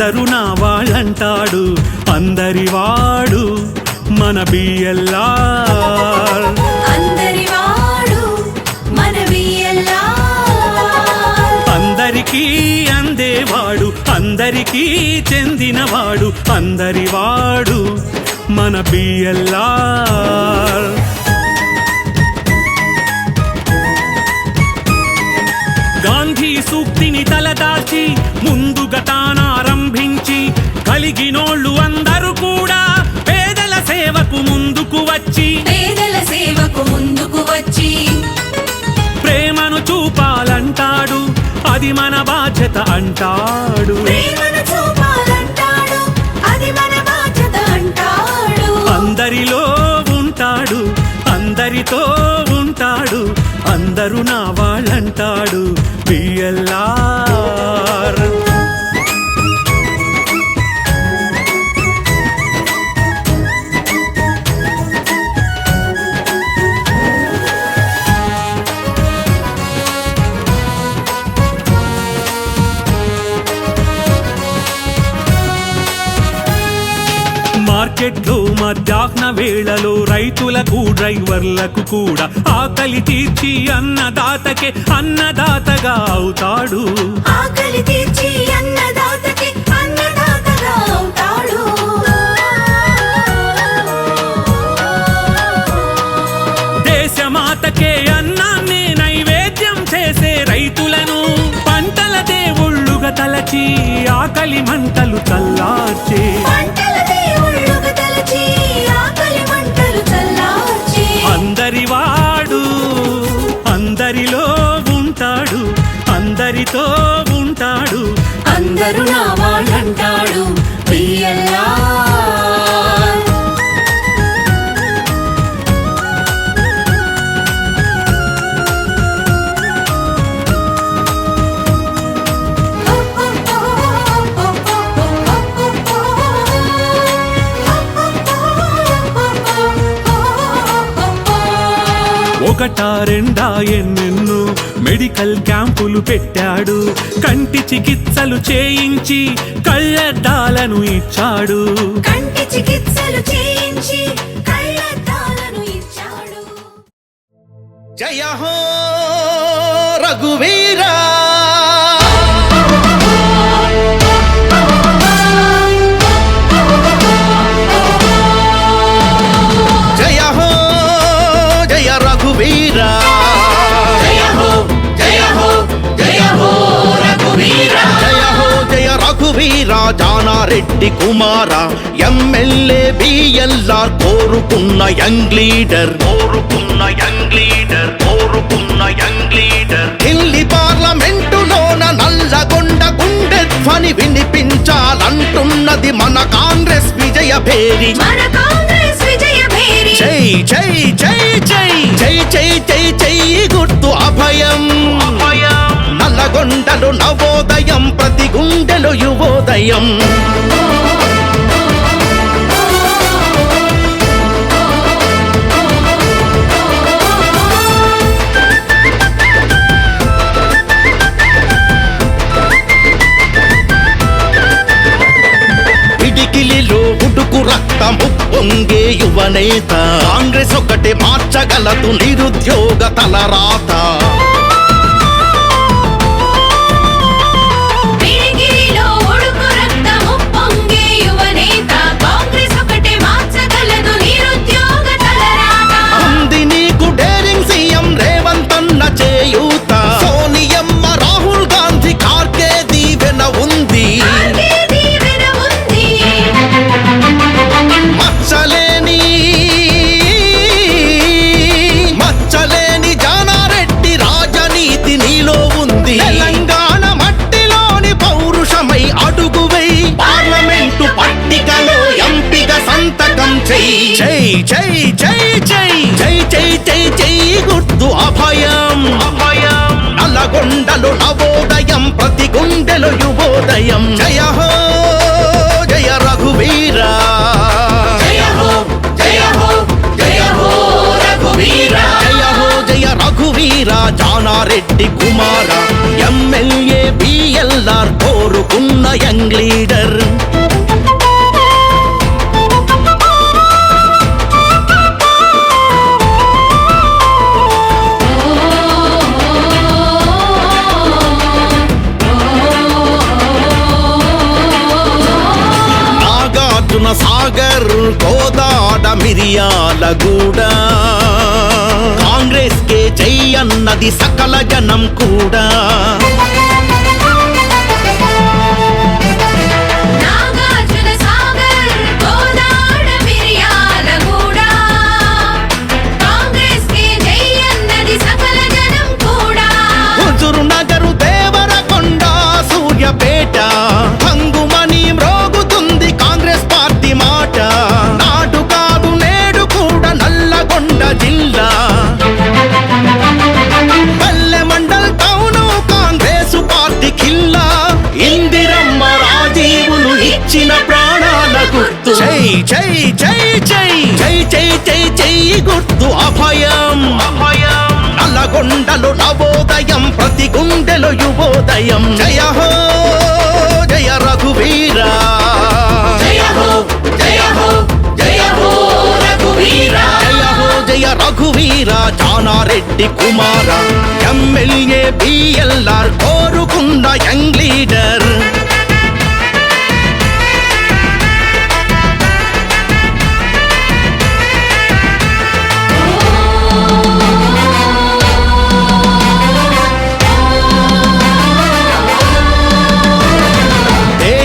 అందరు నా వాళ్ళంటాడు అందరి వాడు మన బియ్యల్లా అందరికీ అందేవాడు అందరికీ చెందినవాడు అందరి వాడు మన బియ్యల్లా గాంధీ సూక్తిని తలదాచి ముందు గతానార కలిగినోళ్ళు అందరూ కూడా పేదల సేవకు ముందుకు వచ్చి పేదల సేవకు ముందుకు వచ్చి ప్రేమను చూపాలంటాడు అది మన బాధ్యత అంటాడు. అందరిలో ఉంటాడు అందరితో ఉంటాడు అందరూ నా వాళ్ళంటాడు. బిఎల్ఆర్ మార్కెట్లో మధ్యాహ్న వేళలో రైతులకు డ్రైవర్లకు కూడా ఆకలి తీర్చి అన్నదాతకే అన్నదాతగా అవుతాడు. ఆకలి తీర్చి అన్నదాతకి అన్నదాతగా అవుతాడు. దేశమాతకే అన్నాన్ని నైవేద్యం చేసే రైతులను పంటల దేవుళ్ళుగా తలచి ఆకలి మంటలు చల్లార్చే ఒకటా రెండా ఎన్నెన్ను మెడికల్ క్యాంపులు పెట్టాడు కంటి చికిత్సలు చేయించి కళ్ళద్దాలను ఇచ్చాడు కంటి చికిత్సలు చేయించి కళ్ళద్దాలను ఇచ్చాడు జయ హో రఘువీరా రఘువీరా జానారెడ్డి కుమార ఎమ్మెల్యే బిఎల్ఆర్ కోరుకున్న యంగ్ లీడర్. కోరుకున్న యంగ్ లీడర్ కోరుకున్న యంగ్ లీడర్. ఢిల్లీ పార్లమెంటులోన నల్లగొండ గుండె ధ్వని వినిపించాలంటున్నది మన కాంగ్రెస్ విజయ భేరి. మన కాంగ్రెస్ విజయ భేరి. జై జై జై జై జై జై జై జై గుర్తు అభయం. నల్లగొండలు నవోదయం ప్రతి గుండెలు హృదయం. పిడికిలిలో ఉడుకు రక్తము పొంగే యువనేత. కాంగ్రెస్ ఒకటి మార్చగలదు నిరుద్యోగ తలరాత. జై జై జై జై. జై జై జై గుర్తు అభయం. అభయం నల్లగొండలు నవోదయం ప్రతి గుండెలు యువోదయం. జయ హో జయ రఘువీరా. జయ హో జయ హో జయ హో రఘువీరా. జయ హో జయ రఘువీరా కుమార. ఎమ్మెల్యే బిఎల్ఆర్ కోరుకున్న యంగ్ లీడర్. గోదాడ మిరియాలగూడ కాంగ్రెస్ కే జై అన్నది సకల జనం కూడా. జై జై జై. జై జై జై జై గుర్తు అభయం. అభయం నల్లగొండలు నవోదయం ప్రతి గుండెలు యువోదయం. జయ హో జయ రఘువీరా. జయ హో జయ హో జయ హో రఘువీరా. జయ హో జయ రఘువీరా జానారెడ్డి కుమార. ఎమ్మెల్యే బిఎల్ఆర్ కోరుకున్న యంగ్ లీడర్.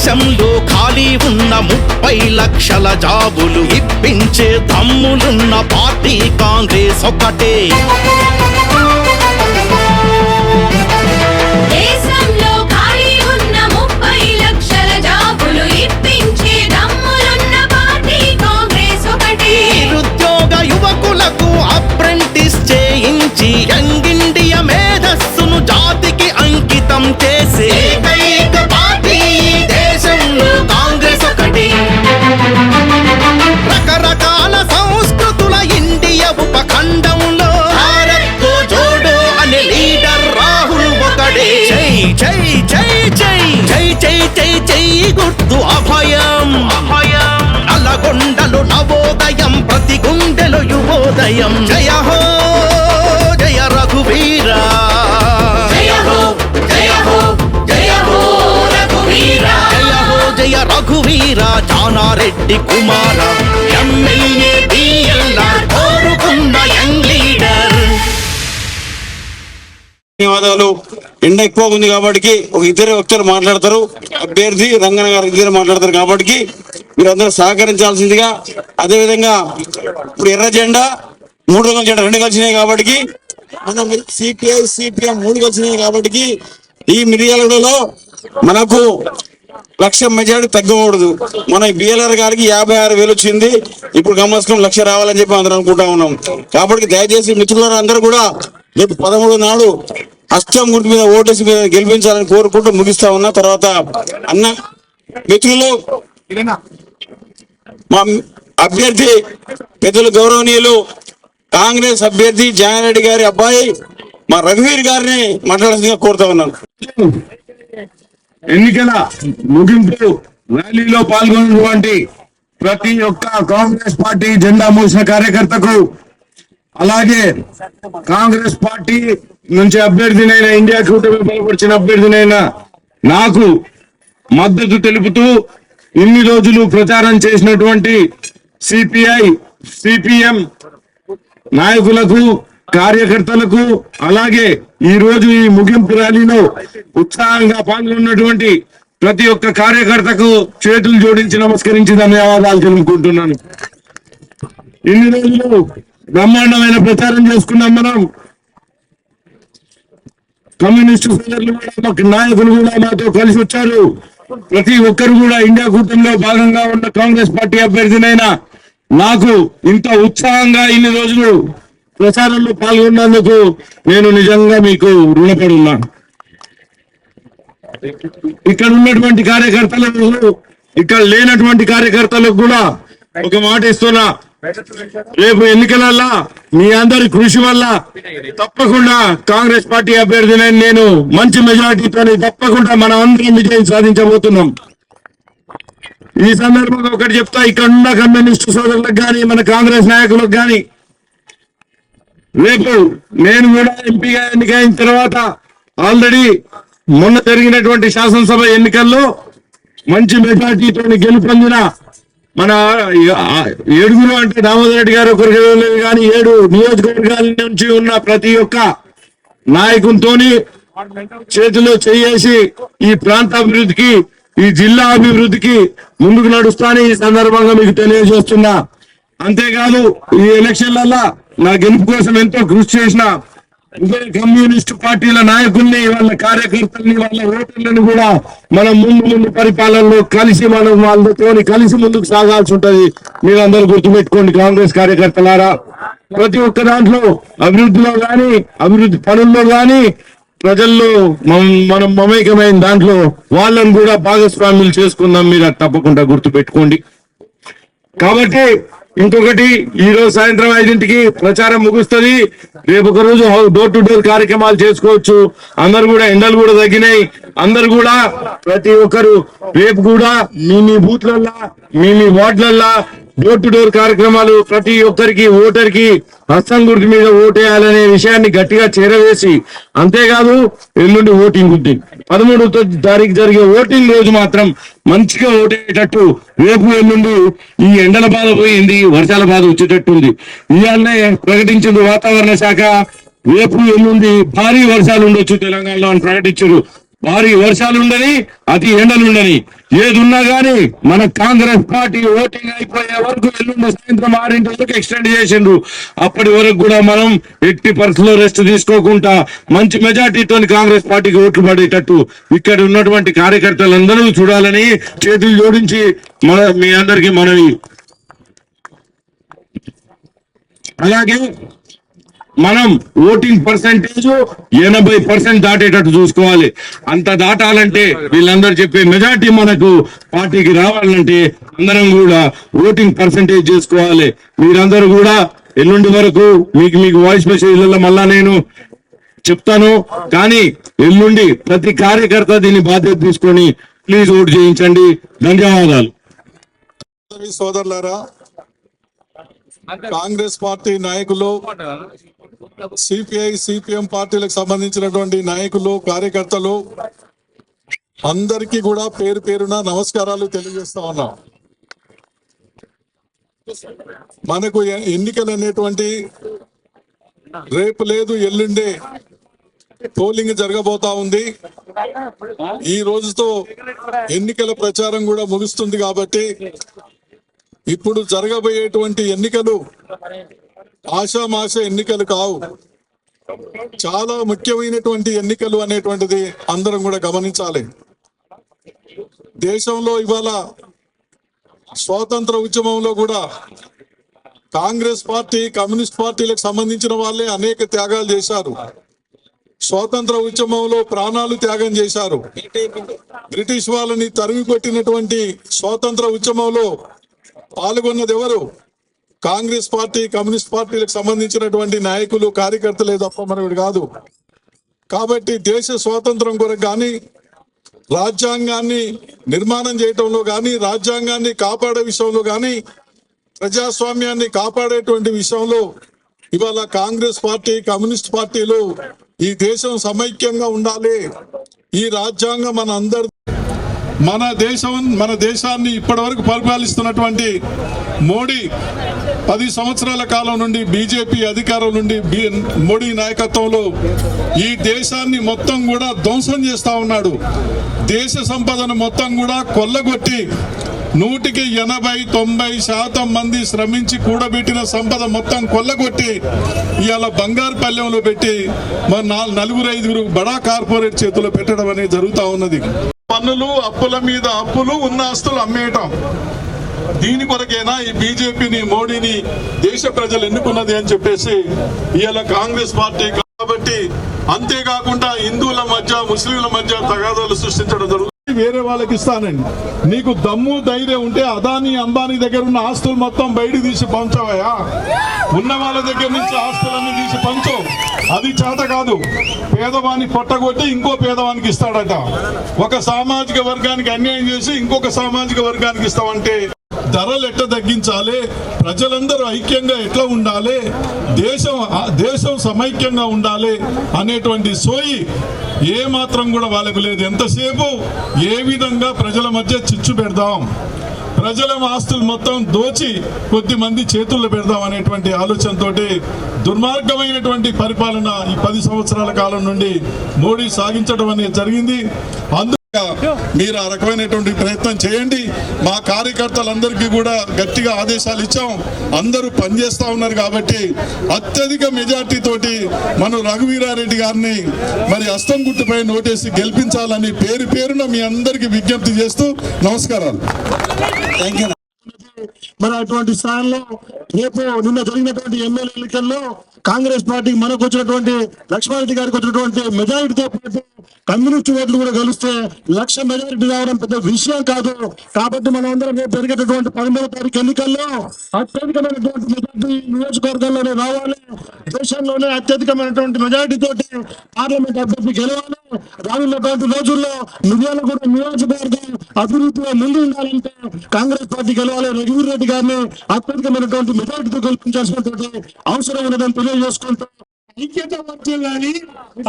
దేశంలో ఖాళీ ఉన్న ముప్పై లక్షల జాబులు ఇప్పించే తమ్ములున్న పార్టీ కాంగ్రెస్ ఒకటే. అభయం అభయం నల్లగొండలు నవోదయం ప్రతి గుండెలో యువోదయం. జయ హో జయ రఘువీర. జయ హో జయ హో జయ హో రఘువీర. జయ హో జయ రఘువీర జానారెడ్డి కుమార. ఎమ్మెల్యే బిఎల్ఆర్ కోరుకున్న యంగ్ లీడర్ ధన్యవాదాలు. ఎండ ఎక్కువ ఉంది కాబట్టి ఒక ఇద్దరు వ్యక్తులు మాట్లాడతారు. అభ్యర్థి రంగన గారు ఇద్దరు మాట్లాడతారు కాబట్టి మీరందరూ సహకరించాల్సిందిగా అదేవిధంగా ఇప్పుడు ఎర్ర జెండా మూడు రంగుల జెండా రెండు కలిసినాయి కాబట్టి మనం సిపిఐ సిపిఎం మూడు కలిసినాయి కాబట్టి ఈ మిర్యాలలో మనకు లక్ష మెజారిటీ తగ్గకూడదు. మన బిఎల్ఆర్ గారికి యాభై ఆరు వేలు వచ్చింది. ఇప్పుడు గమ్మస్కం లక్ష రావాలని చెప్పి అందరం అనుకుంటా ఉన్నాం. కాబట్టి దయచేసి మిత్రులందరూ కూడా రేపు పదమూడు నాడు అష్టం గుర్తు మీద ఓటేసి మీద గెలిపించాలని కోరుకుంటూ ముగిస్తా ఉన్నా. తర్వాత అన్న మిత్రులు మా అభ్యర్థి పెద్దలు గౌరవనీయులు కాంగ్రెస్ అభ్యర్థి జగన్రెడ్డి గారి అబ్బాయి మా రఘువీర్ గారిని మాట్లాడాల్సిందిగా కోరుతా ఉన్నాను. ఎన్నికల ముగింపు ర్యాలీలో పాల్గొన్నటువంటి ప్రతి ఒక్క కాంగ్రెస్ పార్టీ జెండా మూసిన కార్యకర్తకు అలాగే కాంగ్రెస్ పార్టీ నుంచి అభ్యర్థినైన ఇండియా కూటమి బలపరిచిన అభ్యర్థినైన నాకు మద్దతు తెలుపుతూ ఇన్ని రోజులు ప్రచారం చేసినటువంటి సిపిఐ సిపిఎం నాయకులకు కార్యకర్తలకు అలాగే ఈ రోజు ఈ ముగింపు ర్యాలీలో ఉత్సాహంగా పాల్గొన్నటువంటి ప్రతి ఒక్క కార్యకర్తకు చేతులు జోడించి నమస్కరించి ధన్యవాదాలు తెలుపుకుంటున్నాను. ఇన్ని రోజులు బ్రహ్మాండమైన ప్రచారం చేసుకున్నాం మనం. కమ్యూనిస్టు సోదరులు కూడా మాకు నాయకులు కూడా మాతో కలిసి వచ్చారు. ప్రతి ఒక్కరు కూడా ఇండియా కూటమిలో భాగంగా ఉన్న కాంగ్రెస్ పార్టీ అభ్యర్థినైనా నాకు ఇంత ఉత్సాహంగా ఇన్ని రోజులు ప్రచారంలో పాల్గొన్నందుకు నేను నిజంగా మీకు రుణపడి ఉన్నాను ఇక్కడ ఉన్నటువంటి కార్యకర్తలకు ఇక్కడ లేనటువంటి కార్యకర్తలకు కూడా ఒక మాట ఇస్తున్నా. రేపు ఎన్నికలల్లా మీ అందరి కృషి వల్ల తప్పకుండా కాంగ్రెస్ పార్టీ అభ్యర్థిని నేను మంచి మెజారిటీతో తప్పకుండా మనం అందరం విజయం సాధించబోతున్నాం. ఈ సందర్భంగా ఒకటి చెప్తా ఇక్కడ ఉన్న కమ్యూనిస్ట్ సోదరులకు కానీ మన కాంగ్రెస్ నాయకులకు కానీ రేపు నేను కూడా ఎంపీగా ఎన్నికైన తర్వాత ఆల్రెడీ మొన్న జరిగినటువంటి శాసనసభ ఎన్నికల్లో మంచి మెజార్టీతో గెలుపొందిన మన ఏడుగురు అంటే దామోదర్ రెడ్డి గారు ఒకరికి లేదు కానీ ఏడు నియోజకవర్గాల నుంచి ఉన్న ప్రతి ఒక్క నాయకునితోని చేతిలో చేసి ఈ ప్రాంత అభివృద్ధికి ఈ జిల్లా అభివృద్ధికి ముందుకు నడుస్తానని ఈ సందర్భంగా మీకు తెలియజేస్తున్నా. అంతేకాదు ఈ ఎలక్షన్లలో నా గెలుపు కోసం ఎంతో కృషి చేసిన కమ్యూనిస్ట్ పార్టీల నాయకుల్ని వాళ్ళ కార్యకర్తల్ని వాళ్ళ ఓటర్లను కూడా మనం ముందు ముందు పరిపాలనలో కలిసి మనం వాళ్ళతో కలిసి ముందుకు సాగాల్సి ఉంటది. మీరందరూ గుర్తుపెట్టుకోండి కాంగ్రెస్ కార్యకర్తలారా. ప్రతి ఒక్క దాంట్లో అభివృద్ధిలో కానీ అభివృద్ధి పనుల్లో కానీ ప్రజల్లో మనం మనం మమేకమైన దాంట్లో వాళ్ళని కూడా భాగస్వామ్యులు చేసుకుందాం. మీరు తప్పకుండా గుర్తు పెట్టుకోండి కాబట్టి ఇంకొకటి ఈ రోజు సాయంత్రం ఐదింటికి ప్రచారం ముగుస్తుంది. రేపు ఒక రోజు డోర్ టు డోర్ కార్యక్రమాలు చేసుకోవచ్చు. అందరు కూడా ఎండలు కూడా తగ్గినాయి. అందరు కూడా ప్రతి ఒక్కరు రేపు కూడా మీ మీ బూత్లల్లా మీ మీ వార్డులల్లా డోర్ టు డోర్ కార్యక్రమాలు ప్రతి ఒక్కరికి ఓటర్కి హస్తం గుర్తు మీద ఓటేయాలనే విషయాన్ని గట్టిగా చేరవేసి అంతేకాదు ఎల్లుండి ఓటింగ్ ఉంది. పదమూడు తారీఖు జరిగే ఓటింగ్ రోజు మాత్రం మంచిగా ఓటేటట్టు రేపు ఎల్లుండి ఈ ఎండల బాధ పోయింది వర్షాల బాధ వచ్చేటట్టు ఉంది ఇవాళనే ప్రకటించింది వాతావరణ శాఖ రేపు ఎల్లుండి భారీ వర్షాలు ఉండొచ్చు తెలంగాణలో అని ప్రకటించారు. భారీ వర్షాలు ఉండని అతి ఎండలు ఉండని ఏది ఉన్నా గానీ మన కాంగ్రెస్ పార్టీ ఓటింగ్ అయిపోయే వరకు ఎల్లుండి సాయంత్రం ఆరింటి వరకు ఎక్స్టెండ్ చేసిండ్రు. అప్పటి వరకు కూడా మనం ఎట్టి పరిస్థితుల్లో రెస్ట్ తీసుకోకుండా మంచి మెజార్టీతో కాంగ్రెస్ పార్టీకి ఓట్లు పడేటట్టు ఇక్కడ ఉన్నటువంటి కార్యకర్తలందరూ చూడాలని చేతులు జోడించి మన మీ అందరికీ మనవి. అలాగే మనం ఓటింగ్ పర్సంటేజ్ ఎనభై పర్సెంట్ దాటేటట్టు చూసుకోవాలి. అంత దాటాలంటే వీళ్ళందరూ చెప్పే మెజార్టీ మనకు పార్టీకి రావాలంటే అందరం కూడా ఓటింగ్ పర్సంటేజ్ చేసుకోవాలి. మీరందరూ కూడా ఎల్లుండి వరకు మీకు మీకు వాయిస్ మెసేజ్లలో మళ్ళా నేను చెప్తాను. కానీ ఎల్లుండి ప్రతి కార్యకర్త దీన్ని బాధ్యత తీసుకొని ప్లీజ్ ఓటు చేయించండి. ధన్యవాదాలు. సోదరులారా కాంగ్రెస్ పార్టీ నాయకులు సిపిఐ సిపిఎం పార్టీలకు సంబంధించినటువంటి నాయకులు కార్యకర్తలు అందరికీ కూడా పేరు పేరున నమస్కారాలు తెలియజేస్తా ఉన్నాం. మనకు ఎన్నికలు అనేటువంటి రేపు లేదు ఎల్లుండే పోలింగ్ జరగబోతా ఉంది. ఈ రోజుతో ఎన్నికల ప్రచారం కూడా ముగుస్తుంది కాబట్టి ఇప్పుడు జరగబోయేటువంటి ఎన్నికలు ఆషామాష ఎన్నికలు కావు. చాలా ముఖ్యమైనటువంటి ఎన్నికలు అనేటువంటిది అందరం కూడా గమనించాలి. దేశంలో ఇవాళ స్వాతంత్ర ఉద్యమంలో కూడా కాంగ్రెస్ పార్టీ కమ్యూనిస్ట్ పార్టీలకు సంబంధించిన వాళ్ళే అనేక త్యాగాలు చేశారు. స్వాతంత్ర ఉద్యమంలో ప్రాణాలు త్యాగం చేశారు. బ్రిటిష్ వాళ్ళని తరిమి కొట్టినటువంటి స్వాతంత్ర ఉద్యమంలో పాల్గొన్నది ఎవరు కాంగ్రెస్ పార్టీ కమ్యూనిస్ట్ పార్టీలకు సంబంధించినటువంటి నాయకులు కార్యకర్తలే తప్ప మరొకటి కాదు. కాబట్టి దేశ స్వాతంత్రం కొరకు కానీ రాజ్యాంగాన్ని నిర్మాణం చేయటంలో కానీ రాజ్యాంగాన్ని కాపాడే విషయంలో కానీ ప్రజాస్వామ్యాన్ని కాపాడేటువంటి విషయంలో ఇవాళ కాంగ్రెస్ పార్టీ కమ్యూనిస్ట్ పార్టీలు ఈ దేశం సమైక్యంగా ఉండాలి. ఈ రాజ్యాంగం మన అందరి మన దేశం మన దేశాన్ని ఇప్పటివరకు పరిపాలిస్తున్నటువంటి మోడీ పది సంవత్సరాల కాలం నుండి బీజేపీ అధికారం నుండి మోడీ నాయకత్వంలో ఈ దేశాన్ని మొత్తం కూడా ధ్వంసం చేస్తూ ఉన్నాడు. దేశ సంపదను మొత్తం కూడా కొల్లగొట్టి నూటికి ఎనభై తొంభై శాతం మంది శ్రమించి కూడబెట్టిన సంపద మొత్తం కొల్లగొట్టి ఇవాళ బంగారు పల్లెంలో పెట్టి మరి నాలుగు నలుగురు ఐదుగురు బడా కార్పొరేట్ చేతిలో పెట్టడం అనేది జరుగుతూ ఉన్నది. పన్నులు అప్పుల మీద అప్పులు ఉన్న ఆస్తులు అమ్మేయటం. దీని కొరకేనా ఈ బీజేపీని మోడీని దేశ ప్రజలు ఎన్నుకున్నది అని చెప్పేసి ఇవాళ కాంగ్రెస్ పార్టీ కాబట్టి అంతేకాకుండా హిందువుల మధ్య ముస్లింల మధ్య తగాదాలు సృష్టించడం జరుగుతుంది వేరే వాళ్ళకి ఇస్తానండి. నీకు దమ్ము ధైర్యం ఉంటే అదాని అంబానీ దగ్గర ఉన్న ఆస్తులు మొత్తం బయట తీసి పంచవయా ఉన్న వాళ్ళ దగ్గర నుంచి ఆస్తులన్నీ తీసి పంచు. అది చేత కాదు. పేదవాన్ని పొట్టగొట్టి ఇంకో పేదవానికి ఇస్తాడట. ఒక సామాజిక వర్గానికి అన్యాయం చేసి ఇంకొక సామాజిక వర్గానికి ఇస్తామంటే ధరలు ఎట్లా తగ్గించాలి? ప్రజలందరూ ఐక్యంగా ఎట్లా ఉండాలి? దేశం దేశం సమైక్యంగా ఉండాలి అనేటువంటి సోయి ఏ మాత్రం కూడా వాళ్ళకు లేదు. ఎంతసేపు? ఏ విధంగా ప్రజల మధ్య చిచ్చు పెడదాం? ప్రజల ఆస్తులు మొత్తం దోచి కొద్ది మంది చేతుల్లో పెడదాం అనేటువంటి ఆలోచనతోటి దుర్మార్గమైనటువంటి పరిపాలన ఈ పది సంవత్సరాల కాలం నుండి మోడీ సాగించడం అనేది జరిగింది. మీరు ఆ రకమైనటువంటి ప్రయత్నం చేయండి. మా కార్యకర్తలందరికీ కూడా గట్టిగా ఆదేశాలు ఇచ్చాం. అందరూ పనిచేస్తా ఉన్నారు కాబట్టి అత్యధిక మెజార్టీ తోటి మనం రఘువీరారెడ్డి గారిని మరి అస్తం గుర్తుపై నోటేసి గెలిపించాలని పేరు పేరున మీ అందరికీ విజ్ఞప్తి చేస్తూ నమస్కారాలు. థ్యాంక్ యూ మరి అటువంటి స్థానంలో రేపు నిన్న జరిగినటువంటి ఎమ్మెల్యే ఎన్నికల్లో కాంగ్రెస్ పార్టీకి మనకు వచ్చినటువంటి లక్ష్మారెడ్డి గారికి వచ్చినటువంటి మెజారిటీతో పాటు కమ్యూనిస్ట్ ఓట్లు కూడా గెలిస్తే లక్ష మెజారిటీ రావడం పెద్ద విషయం కాదు. కాబట్టి మనం అందరం రేపు జరిగేటటువంటి పదమూడో తారీఖు ఎన్నికల్లో అత్యధికమైనటువంటి మెజారిటీ నియోజకవర్గాల్లోనే రావాలి. దేశంలోనే అత్యధికమైనటువంటి మెజారిటీ తోటి పార్లమెంట్ అభ్యర్థి గెలవాలి. రానున్నటువంటి రోజుల్లో మిర్యాలగూడ నియోజకవర్గం అభివృద్ధిలో ముందు ఉండాలంటే కాంగ్రెస్ పార్టీ గెలవాలి. రఘువీర్ రెడ్డి గారిని అత్యధికమైనటువంటి మెజారిటీతో గెలిపించాల్సినటువంటి అవసరం ఉన్నదని తెలియజేసుకుంటూ ఐక్యత వర్తిల్లాలి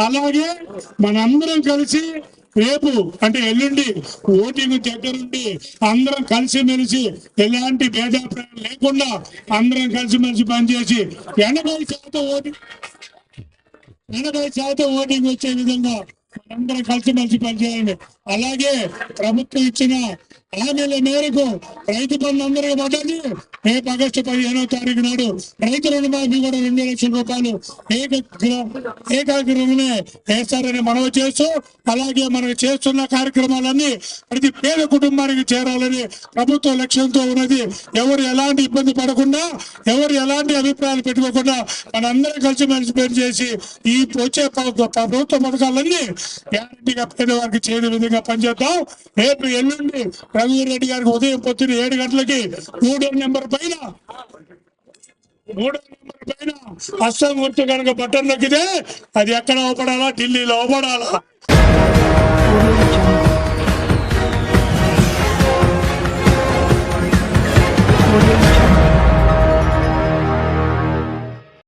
అలాగే మనందరం కలిసి రేపు అంటే ఎల్లుండి ఓటింగ్ దగ్గరుండి అందరం కలిసి మెలిసి ఎలాంటి భేదాభిప్రాయం లేకుండా అందరం కలిసి మెలిసి పనిచేసి ఎనభై శాతం ఓటింగ్ ఎనభై శాతం ఓటింగ్ వచ్చే విధంగా అందరం కలిసిమెలిసి పనిచేయండి. అలాగే ప్రభుత్వం ఇచ్చిన హామీల మేరకు రైతు బంధు అందరికీ పడ్డది. రేపు ఆగస్టు పదిహేనో తారీఖు నాడు రైతు రుణమాఫీ కూడా రెండు లక్షల రూపాయలు ఏకాగ్రమే వేస్తారని మనవి చేస్తూ అలాగే మనం చేస్తున్న కార్యక్రమాలన్నీ ప్రతి పేద కుటుంబానికి చేరాలని ప్రభుత్వ లక్ష్యంతో ఉన్నది. ఎవరు ఎలాంటి ఇబ్బంది పడకుండా ఎవరు ఎలాంటి అభిప్రాయాలు పెట్టుకోకుండా మనందరం కలిసి మెలిసి పని చేసి ఈ వచ్చే ప్రభుత్వ పథకాలన్నీ గ్యారంటీగా పేదవారికి చేయడం విధంగా పనిచేద్దాం రేపు ఎల్లుండి రఘువీర్ రెడ్డి గారికి ఉదయం పొద్దున్న ఏడు గంటలకి మూడో నెంబర్ పైన మూడో నెంబర్ పైన అస్సాం గుర్తు కనుక బట్టన్ నొక్కితే అది ఎక్కడ అవపడాలా ఢిల్లీలో అవపడాలా